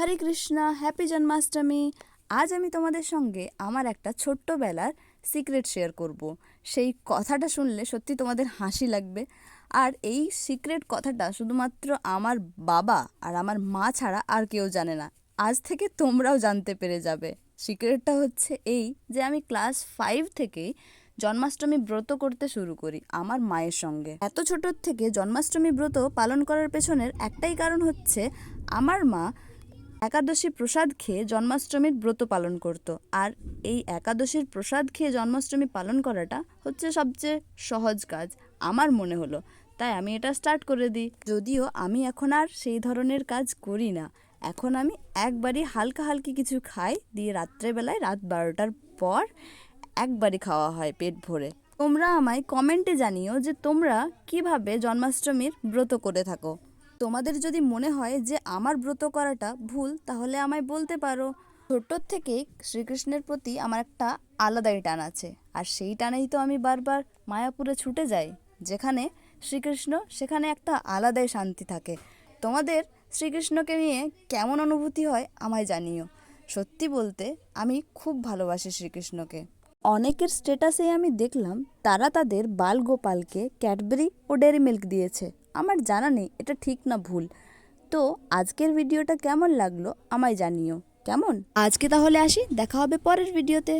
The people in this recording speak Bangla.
হরে কৃষ্ণা, হ্যাপি জন্মাষ্টমী। আজ আমি তোমাদের সঙ্গে আমার একটা ছোট্টবেলার সিক্রেট শেয়ার করব। সেই কথাটা শুনলে সত্যি তোমাদের হাসি লাগবে। আর এই সিক্রেট কথাটা শুধুমাত্র আমার বাবা আর আমার মা ছাড়া আর কেউ জানে না। আজ থেকে তোমরাও জানতে পেরে যাবে। সিক্রেটটা হচ্ছে এই যে আমি ক্লাস ফাইভ থেকেই জন্মাষ্টমী ব্রত করতে শুরু করি আমার মায়ের সঙ্গে। এত ছোটোর থেকে জন্মাষ্টমী ব্রত পালন করার পেছনের একটাই কারণ হচ্ছে আমার মা একাদশী প্রসাদ খেয়ে জন্মাষ্টমীর ব্রত পালন করত। আর এই একাদশীর প্রসাদ খেয়ে জন্মাষ্টমী পালন করাটা হচ্ছে সবচেয়ে সহজ কাজ, আমার মনে হলো। তাই আমি এটা স্টার্ট করে দিই। যদিও আমি এখন আর সেই ধরনের কাজ করি না। এখন আমি একবারই হালকা হালকি কিছু খাই, দিয়ে রাত্রেবেলায় রাত বারোটার পর একবারই খাওয়া হয় পেট ভরে। তোমরা আমায় কমেন্টে জানিও যে তোমরা কীভাবে জন্মাষ্টমীর ব্রত করে থাকো। তোমাদের যদি মনে হয় যে আমার ব্রত করাটা ভুল, তাহলে আমায় বলতে পারো। ছোটোর থেকেই শ্রীকৃষ্ণের প্রতি আমার একটা আলাদাই টান আছে, আর সেই টানেই তো আমি বারবার মায়াপুরে ছুটে যাই, যেখানে শ্রীকৃষ্ণ সেখানে একটা আলাদাই শান্তি থাকে। তোমাদের শ্রীকৃষ্ণকে নিয়ে কেমন অনুভূতি হয় আমায় জানিও। সত্যি বলতে, আমি খুব ভালোবাসি শ্রীকৃষ্ণকে। অনেকের স্ট্যাটাসে আমি দেখলাম, তারা তাদের বাল গোপালকে ক্যাডবেরি ও ডেরি মিল্ক দিয়েছে। আমার জানা নেই, এটা ঠিক না ভুল। তো আজকের ভিডিওটা কেমন লাগল আমায় জানিও, কেমন? আজকে তাহলে আসি, দেখা হবে পরের ভিডিওতে।